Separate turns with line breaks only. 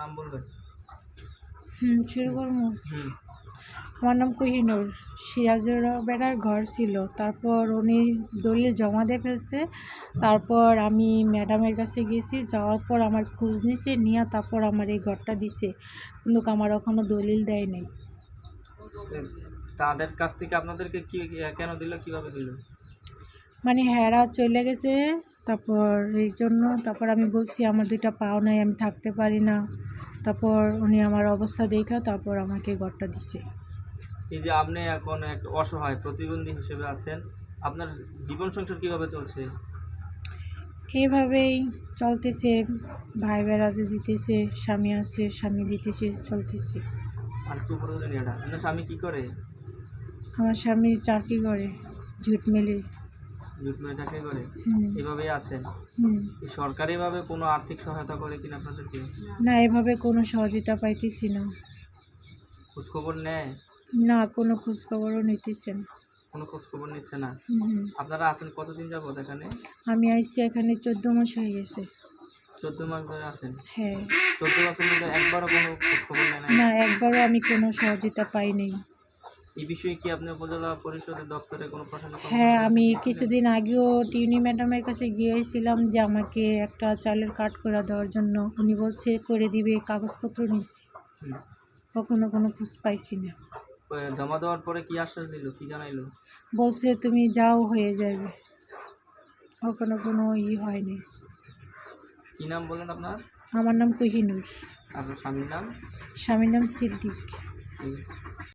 নাম বলবেন?
হুম শুরু করব।
হুম।
আমার নাম কোহিনুর। সিরাজুর বেড়ার ঘর ছিল। তারপর উনি দলিল জমা দিয়ে ফেলছে। তারপর আমি ম্যাডামের কাছে গেছি। যাওয়ার পর আমার খোঁজ নিছে নিয়ে তারপর আমার এই ঘরটা দিছে। কিন্তু আমার এখনও দলিল দেয় নাই।
তাদের কাছ থেকে আপনাদেরকে কি কেন দিল কীভাবে দিল?
মানে হেরা চলে গেছে। তারপর এই জন্য তারপর আমি বলছি আমার দুইটা পাও নাই আমি থাকতে পারি না। তারপর উনি আমার অবস্থা দেখা তারপর আমাকে ঘরটা দিছে।
এই যে আপনি এখন এক অসহায় প্রতিবন্ধী হিসেবে আছেন আপনার জীবন সংসার কীভাবে চলছে?
এইভাবেই চলতেছে ভাই বেড়াতে দিতেছে স্বামী আছে স্বামী দিতেছে চলতেছে।
আর একটু উপরে আপনার স্বামী কি করে?
আমার স্বামী চাকরি করে ঝুট মেলে
মিলে চাকরি করে এভাবেই আছেন? সরকারিভাবে কোনো আর্থিক সহায়তা করে কিনা আপনাদেরকে?
না এভাবে কোনো সহযোগিতা পাইতেছি না।
খোঁজখবর নেয়?
না কোনো খোঁজখবরও নিতেছে না।
কোনো খোঁজখবর নিচ্ছে না। আপনারা আছেন কতদিন যাবত এখানে?
আমি আইসি এখানে চোদ্দ মাস হয়ে গেছে।
চোদ্দ মাস ধরে আছেন?
হ্যাঁ।
চোদ্দ মাসের মধ্যে একবারও কোনো খোঁজখবর নেয় না
না একবারও আমি কোনো সহযোগিতা পাই নাই।
এই বিষয়ে কি আপনি উপজেলা পরিষদের দপ্তরে কোনো প্রশ্ন
হ্যাঁ আমি কিছুদিন আগেও টিউনি ম্যাডামের কাছে গিয়েছিলাম যে আমাকে একটা চালের কার্ড করে দেওয়ার জন্য। উনি বলছে করে দিবে কাগজপত্র নিচ্ছে কখনো কোনো খোঁজ পাইছি না।
জমা দেওয়ার পরে কি আশ্বাস দিল কি জানাইলো?
বলছে তুমি যাও হয়ে যাবে। কখনো কোনো ই হয়নি।
কি নাম বললেন আপনার?
আমার নাম কোহিনুর।
আপনার স্বামীর নাম?
স্বামীর নাম সিদ্দিক।